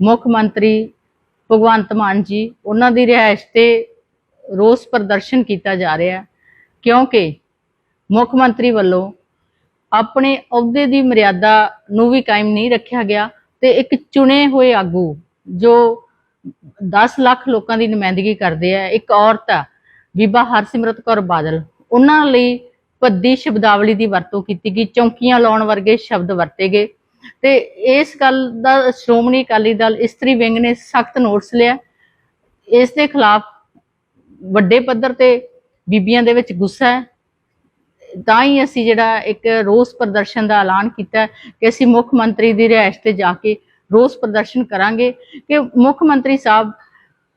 ਮੁੱਖ ਮੰਤਰੀ ਭਗਵੰਤ ਮਾਨ ਜੀ, ਉਹਨਾਂ ਦੀ ਰਿਹਾਇਸ਼ ਤੇ ਰੋਸ ਪ੍ਰਦਰਸ਼ਨ ਕੀਤਾ ਜਾ ਰਿਹਾ ਹੈ, ਕਿਉਂਕਿ ਮੁੱਖ ਮੰਤਰੀ ਵੱਲੋਂ ਆਪਣੇ ਅਹੁਦੇ ਦੀ ਮਰਿਆਦਾ ਨੂੰ ਵੀ ਕਾਇਮ ਨਹੀਂ ਰੱਖਿਆ ਗਿਆ ਤੇ ਇੱਕ ਚੁਣੇ ਹੋਏ ਆਗੂ ਜੋ 10 ਲੱਖ ਲੋਕਾਂ ਦੀ ਨੁਮਾਇੰਦਗੀ ਕਰਦੇ ਆ, ਇੱਕ ਔਰਤ ਆ, ਬੀਬਾ ਹਰਸਿਮਰਤ ਕੌਰ ਬਾਦਲ, ਉਹਨਾਂ ਲਈ ਭੱਦੀ ਸ਼ਬਦਾਵਲੀ ਦੀ ਵਰਤੋਂ ਕੀਤੀ ਗਈ, ਚੌਂਕੀਆਂ ਲਾਉਣ ਵਰਗੇ ਸ਼ਬਦ ਵਰਤੇ ਗਏ। ਤੇ ਇਸ ਗੱਲ ਦਾ ਸ਼੍ਰੋਮਣੀ ਅਕਾਲੀ ਦਲ ਇਸਤਰੀ ਵਿੰਗ ਨੇ ਸਖਤ ਨੋਟਿਸ ਲਿਆ। ਇਸ ਦੇ ਖਿਲਾਫ ਵੱਡੇ ਪੱਧਰ ਤੇ ਬੀਬੀਆਂ ਦੇ ਵਿੱਚ ਗੁੱਸਾ ਹੈ। ਤਾਂ ਹੀ ਅਸੀਂ ਜਿਹੜਾ ਇੱਕ ਰੋਸ ਪ੍ਰਦਰਸ਼ਨ ਦਾ ਐਲਾਨ ਕੀਤਾ ਕਿ ਅਸੀਂ ਮੁੱਖ ਮੰਤਰੀ ਦੀ ਰਿਹਾਇਸ਼ ਤੇ ਜਾ ਕੇ ਰੋਸ ਪ੍ਰਦਰਸ਼ਨ ਕਰਾਂਗੇ ਕਿ ਮੁੱਖ ਮੰਤਰੀ ਸਾਹਿਬ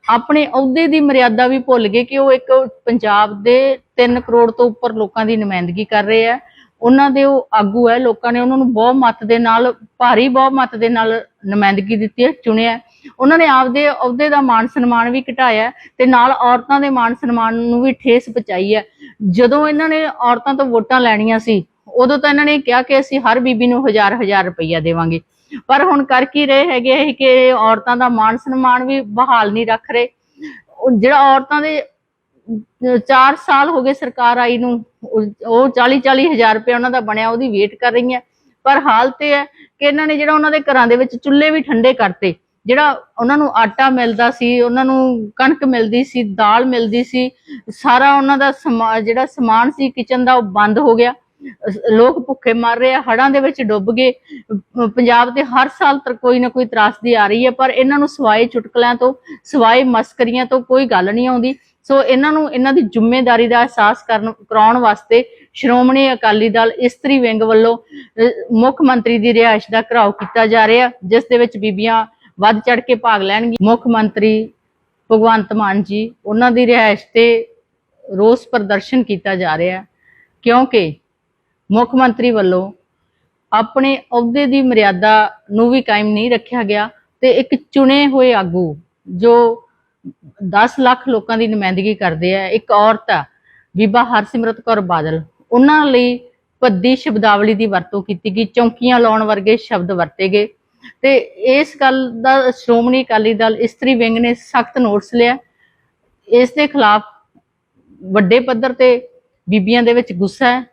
ਆਪਣੇ ਅਹੁਦੇ ਦੀ ਮਰਿਆਦਾ ਵੀ ਭੁੱਲ ਗਏ ਕਿ ਉਹ ਇੱਕ ਪੰਜਾਬ ਦੇ 3 ਕਰੋੜ ਤੋਂ ਉੱਪਰ ਲੋਕਾਂ ਦੀ ਨੁਮਾਇੰਦਗੀ ਕਰ ਰਹੇ ਆ ਉਹਨਾਂ ਦੇ ਉਹ ਆਗੂ ਹੈ, ਲੋਕਾਂ ਨੇ ਉਹਨਾਂ ਨੂੰ ਬਹੁ ਮਤ ਦੇ ਨਾਲ, ਭਾਰੀ ਬਹੁ ਮਤ ਦੇ ਨਾਲ ਨੁਮਾਇੰਦਗੀ ਦਿੱਤੀ ਹੈ, ਚੁਣਿਆ ਉਹਨਾਂ ਨੇ ਆਪਦੇ, ਅਹੁਦੇ ਦਾ ਮਾਣ ਸਨਮਾਨ ਵੀ ਘਟਾਇਆ ਤੇ ਨਾਲ ਔਰਤਾਂ ਦੇ ਮਾਣ ਸਨਮਾਨ ਨੂੰ ਵੀ ਠੇਸ ਪਹੁੰਚਾਈ ਹੈ। ਜਦੋਂ ਇਹਨਾਂ ਨੇ ਔਰਤਾਂ ਤੋਂ ਵੋਟਾਂ ਲੈਣੀਆਂ ਸੀ, ਉਦੋਂ ਤਾਂ ਇਹਨਾਂ ਨੇ ਕਿਹਾ ਕਿ ਅਸੀਂ ਹਰ ਬੀਬੀ ਨੂੰ ਹਜ਼ਾਰ ਹਜ਼ਾਰ ਰੁਪਈਆ ਦੇਵਾਂਗੇ। ਪਰ ਹੁਣ ਕਰ ਕੀ ਰਹੇ ਹੈਗੇ ਇਹ ਕਿ ਔਰਤਾਂ ਦਾ ਮਾਣ ਸਨਮਾਨ ਵੀ ਬਹਾਲ ਨਹੀਂ ਰੱਖ ਰਹੇ। ਜਿਹੜਾ ਔਰਤਾਂ ਦੇ 4 ਸਾਲ ਹੋ ਗਏ ਸਰਕਾਰ ਆਈ ਨੂੰ, ਉਹ 40 40 ਹਜ਼ਾਰ ਰੁਪਏ ਉਹਨਾਂ ਦਾ ਬਣਿਆ, ਉਹਦੀ ਵੇਟ ਕਰ ਰਹੀ ਹੈ। ਪਰ ਹਾਲਤ ਇਹ ਹੈ ਕਿ ਇਹਨਾਂ ਨੇ ਜਿਹੜਾ ਉਹਨਾਂ ਦੇ ਘਰਾਂ ਦੇ ਵਿੱਚ ਚੁੱਲ੍ਹੇ ਵੀ ਠੰਡੇ ਕਰਤੇ। ਜਿਹੜਾ ਉਹਨਾਂ ਨੂੰ ਆਟਾ ਮਿਲਦਾ ਸੀ, ਉਹਨਾਂ ਨੂੰ ਕਣਕ ਮਿਲਦੀ ਸੀ, ਦਾਲ ਮਿਲਦੀ ਸੀ, ਸਾਰਾ ਉਹਨਾਂ ਦਾ ਸਮਾ- ਜਿਹੜਾ ਸਮਾਨ ਸੀ, ਕਿਚਨ ਦਾ, ਉਹ ਬੰਦ ਹੋ ਗਿਆ। ਲੋਕ ਭੁੱਖੇ ਮਰ ਰਹੇ ਆ ਹੜਾਂ ਦੇ ਵਿੱਚ ਡੁੱਬ ਗਏ। ਪੰਜਾਬ ਤੇ ਹਰ ਸਾਲ ਕੋਈ ਨਾ ਕੋਈ ਤਰਾਸਦੀ ਆ ਰਹੀ ਹੈ, ਪਰ ਇਹਨਾਂ ਨੂੰ ਸਵਾਏ ਚੁਟਕਲਿਆਂ ਤੋਂ, ਸਵਾਏ ਮਸਕਰੀਆਂ ਤੋਂ ਕੋਈ ਗੱਲ ਨਹੀਂ ਆਉਂਦੀ। ਸੋ ਇਹਨਾਂ ਨੂੰ, ਇਹਨਾਂ ਦੀ ਜ਼ਿੰਮੇਵਾਰੀ ਦਾ ਅਹਿਸਾਸ ਕਰਨ, ਕਰਾਉਣ ਵਾਸਤੇ ਸ਼੍ਰੋਮਣੀ ਅਕਾਲੀ ਦਲ ਇਸਤਰੀ ਵਿੰਗ ਵੱਲੋਂ ਮੁੱਖ ਮੰਤਰੀ ਦੀ ਰਿਹਾਇਸ਼ ਦਾ ਘਰਾਓ ਕੀਤਾ ਜਾ ਰਿਹਾ, ਜਿਸ ਦੇ ਵਿੱਚ ਬੀਬੀਆਂ ਵੱਧ ਚੜ ਕੇ ਭਾਗ ਲੈਣਗੀਆਂ। ਮੁੱਖ ਮੰਤਰੀ ਭਗਵੰਤ ਮਾਨ ਜੀ, ਉਹਨਾਂ ਦੀ ਰਿਹਾਇਸ਼ ਤੇ ਰੋਸ ਪ੍ਰਦਰਸ਼ਨ ਕੀਤਾ ਜਾ ਰਿਹਾ, ਕਿਉਂਕਿ ਮੁੱਖ ਮੰਤਰੀ ਵੱਲੋਂ ਆਪਣੇ ਅਹੁਦੇ ਦੀ ਮਰਿਆਦਾ ਨੂੰ ਵੀ ਕਾਇਮ ਨਹੀਂ ਰੱਖਿਆ ਗਿਆ ਤੇ ਇੱਕ ਚੁਣੇ ਹੋਏ ਆਗੂ ਜੋ 10 ਲੱਖ ਲੋਕਾਂ ਦੀ ਨੁਮਾਇੰਦਗੀ ਕਰਦੇ ਆ, ਇੱਕ ਔਰਤ ਆ, ਬੀਬਾ ਹਰਸਿਮਰਤ ਕੌਰ ਬਾਦਲ, ਉਹਨਾਂ ਲਈ ਭੱਦੀ ਸ਼ਬਦਾਵਲੀ ਦੀ ਵਰਤੋਂ ਕੀਤੀ ਗਈ, ਚੌਂਕੀਆਂ ਲਾਉਣ ਵਰਗੇ ਸ਼ਬਦ ਵਰਤੇ ਗਏ ਤੇ ਇਸ ਗੱਲ ਦਾ ਸ਼੍ਰੋਮਣੀ ਅਕਾਲੀ ਦਲ ਇਸਤਰੀ ਵਿੰਗ ਨੇ ਸਖਤ ਨੋਟਿਸ ਲਿਆ। ਇਸ ਦੇ ਖਿਲਾਫ ਵੱਡੇ ਪੱਧਰ ਤੇ ਬੀਬੀਆਂ ਦੇ ਵਿੱਚ ਗੁੱਸਾ ਹੈ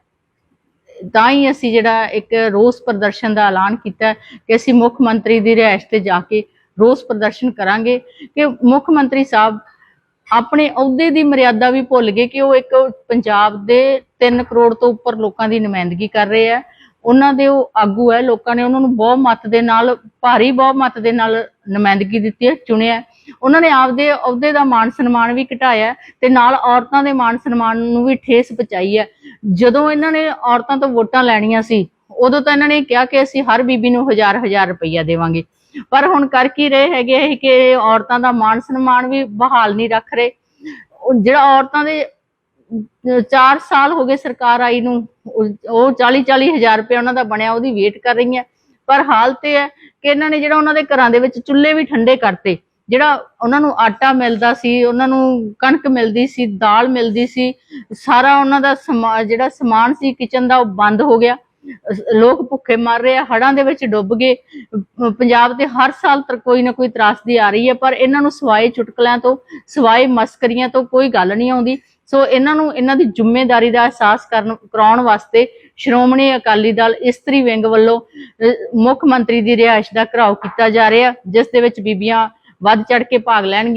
ਤਾਂ ਹੀ ਅਸੀਂ ਜਿਹੜਾ ਇੱਕ ਰੋਸ ਪ੍ਰਦਰਸ਼ਨ ਦਾ ਐਲਾਨ ਕੀਤਾ ਕਿ ਅਸੀਂ ਮੁੱਖ ਮੰਤਰੀ ਦੀ ਰਿਹਾਇਸ਼ ਤੇ ਜਾ ਕੇ ਰੋਸ ਪ੍ਰਦਰਸ਼ਨ ਕਰਾਂਗੇ ਕਿ ਮੁੱਖ ਮੰਤਰੀ ਸਾਹਿਬ ਆਪਣੇ ਅਹੁਦੇ ਦੀ ਮਰਿਆਦਾ ਵੀ ਭੁੱਲ ਗਏ ਕਿ ਉਹ ਇੱਕ ਪੰਜਾਬ ਦੇ 3 ਕਰੋੜ ਤੋਂ ਉੱਪਰ ਲੋਕਾਂ ਦੀ ਨੁਮਾਇੰਦਗੀ ਕਰ ਰਹੇ ਆ। ਉਹਨਾਂ ਦੇ ਉਹ ਆਗੂ ਹੈ ਲੋਕਾਂ ਨੇ ਉਹਨਾਂ ਨੂੰ ਬਹੁਮਤ ਦੇ ਨਾਲ, ਭਾਰੀ ਬਹੁਮਤ ਦੇ ਨਾਲ ਨੁਮਾਇੰਦਗੀ ਦਿੱਤੀ ਹੈ, ਚੁਣਿਆ ਉਹਨਾਂ ਨੇ ਆਪਦੇ ਅਹੁਦੇ ਦਾ ਮਾਣ ਸਨਮਾਨ ਵੀ ਘਟਾਇਆ ਤੇ ਨਾਲ ਔਰਤਾਂ ਦੇ ਮਾਣ ਸਨਮਾਨ ਨੂੰ ਵੀ ਠੇਸ ਪਹੁੰਚਾਈ ਹੈ। ਜਦੋਂ ਇਹਨਾਂ ਨੇ ਔਰਤਾਂ ਤੋਂ ਵੋਟਾਂ ਲੈਣੀਆਂ ਸੀ, ਉਦੋਂ ਤਾਂ ਇਹਨਾਂ ਨੇ ਕਿਹਾ ਕਿ ਅਸੀਂ ਹਰ ਬੀਬੀ ਨੂੰ ਹਜ਼ਾਰ ਹਜ਼ਾਰ ਰੁਪਈਆ ਦੇਵਾਂਗੇ। ਪਰ ਹੁਣ ਕਰ ਕੀ ਰਹੇ ਹੈਗੇ ਇਹ ਕਿ ਔਰਤਾਂ ਦਾ ਮਾਣ ਸਨਮਾਨ ਵੀ ਬਹਾਲ ਨਹੀਂ ਰੱਖ ਰਹੇ। ਜਿਹੜਾ ਔਰਤਾਂ ਦੇ 4 ਸਾਲ ਹੋ ਗਏ ਸਰਕਾਰ ਆਈ ਨੂੰ, ਉਹ 40 40 ਹਜ਼ਾਰ ਰੁਪਏ ਉਹਨਾਂ ਦਾ ਬਣਿਆ, ਉਹਦੀ ਵੇਟ ਕਰ ਰਹੀਆਂ। ਪਰ ਹਾਲਤ ਇਹ ਹੈ ਕਿ ਇਹਨਾਂ ਨੇ ਜਿਹੜਾ ਉਹਨਾਂ ਦੇ ਘਰਾਂ ਦੇ ਵਿੱਚ ਚੁੱਲ੍ਹੇ ਵੀ ਠੰਡੇ ਕਰਤੇ। ਜਿਹੜਾ ਉਹਨਾਂ ਨੂੰ ਆਟਾ ਮਿਲਦਾ ਸੀ, ਉਹਨਾਂ ਨੂੰ ਕਣਕ ਮਿਲਦੀ ਸੀ, ਦਾਲ ਮਿਲਦੀ ਸੀ, ਸਾਰਾ ਉਹਨਾਂ ਦਾ ਜਿਹੜਾ ਸਮਾਨ ਸੀ ਕਿਚਨ ਦਾ ਉਹ ਬੰਦ ਹੋ ਗਿਆ। ਲੋਕ ਭੁੱਖੇ ਮਰ ਰਹੇ ਆ ਹੜਾਂ ਦੇ ਵਿੱਚ ਡੁੱਬ ਗਏ। ਪੰਜਾਬ ਤੇ ਹਰ ਸਾਲ ਕੋਈ ਨਾ ਕੋਈ ਤਰਾਸਦੀ ਆ ਰਹੀ ਹੈ, ਪਰ ਇਹਨਾਂ ਨੂੰ ਸਵਾਏ ਚੁਟਕਲਿਆਂ ਤੋਂ, ਸਵਾਏ ਮਸਕਰੀਆਂ ਤੋਂ ਕੋਈ ਗੱਲ ਨਹੀਂ ਆਉਂਦੀ। ਸੋ ਇਹਨਾਂ ਨੂੰ ਇਹਨਾਂ ਦੀ ਜ਼ਿੰਮੇਵਾਰੀ ਦਾ ਅਹਿਸਾਸ ਕਰਨ, ਕਰਾਉਣ ਵਾਸਤੇ ਸ਼੍ਰੋਮਣੀ ਅਕਾਲੀ ਦਲ ਇਸਤਰੀ ਵਿੰਗ ਵੱਲੋਂ ਮੁੱਖ ਮੰਤਰੀ ਦੀ ਰਿਹਾਇਸ਼ ਦਾ ਘਰਾਓ ਕੀਤਾ ਜਾ ਰਿਹਾ, ਜਿਸ ਦੇ ਵਿੱਚ ਬੀਬੀਆਂ ਵੱਧ ਚੜ ਕੇ ਭਾਗ ਲੈਣਗੇ।